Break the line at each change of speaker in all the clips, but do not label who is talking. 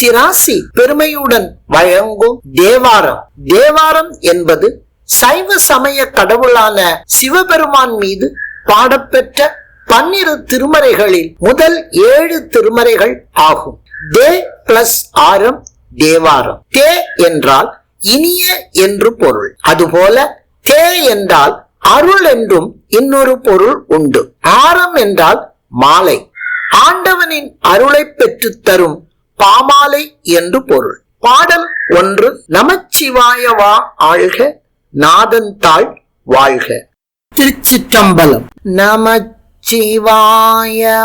சிராசி பெருமையுடன் வழங்கும் தேவாரம். தேவாரம் என்பது சைவ சமய கடவுளான சிவபெருமான் மீது பாடப்பெற்ற பன்னிரு திருமறைகளில் முதல் ஏழு திருமறைகள் ஆகும். தே பிளஸ் ஆரம் தேவாரம். தே என்றால் இனிய என்று பொருள். அதுபோல தே என்றால் அருள் என்றும் இன்னொரு பொருள் உண்டு. ஆரம் என்றால் மாலை. ஆண்டவனின் அருளை பெற்று தரும் பாமாலை என்று பொருள். பாடல் ஒன்று நமச்சிவாயவா ஆழ்க நாதன் தாள் வாழ்க. திருச்சிற்றம்பலம். நமச்சிவாய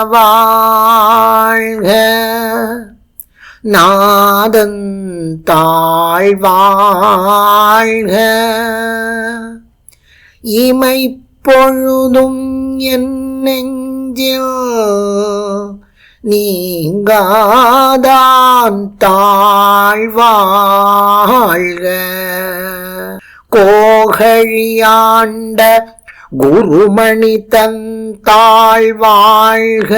வாழ்க நாதன் தாழ் வாழ்க. இமை பொழுதும் என் நெஞ்சில் நீங்காதான் தாழ்வாழ்க. கோகழியாண்ட குருமணி தன் தாழ்வாழ்க.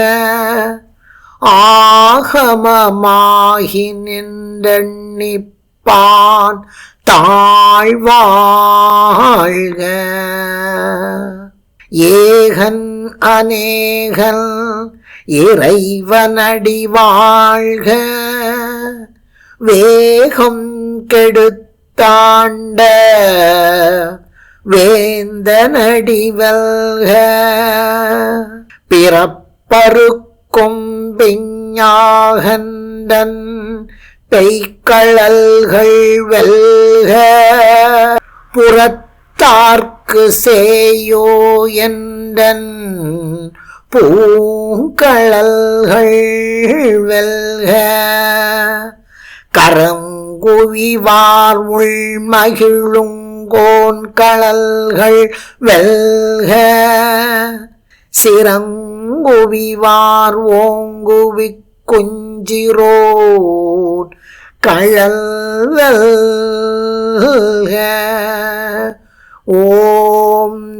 ஆகமமாகி நின்றெண்ணிப்பான் தாழ்வாழ்க. ஏகன் அநேகன் இறைவனடி வாழ்க. வேகம் கெடுத்தாண்ட வேந்தனடி வெல்க. பிறப்பருக்கும் விஞ்ஞாகந்தன் பெய்கழல்கள் வெல்க. புறத்தார்க்கு சேயோ என்றன் பூங்கழல்கள் வெல்க. கரங்குவிவார் உள் மகிழுங்கோன் கழல்கள் வெல்க. சிறங்குவிவார் ஓங்குவி குஞ்சிரோன் கழல் வெல்க. ஓம்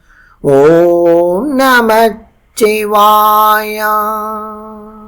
ஓம் நமச்சிவாய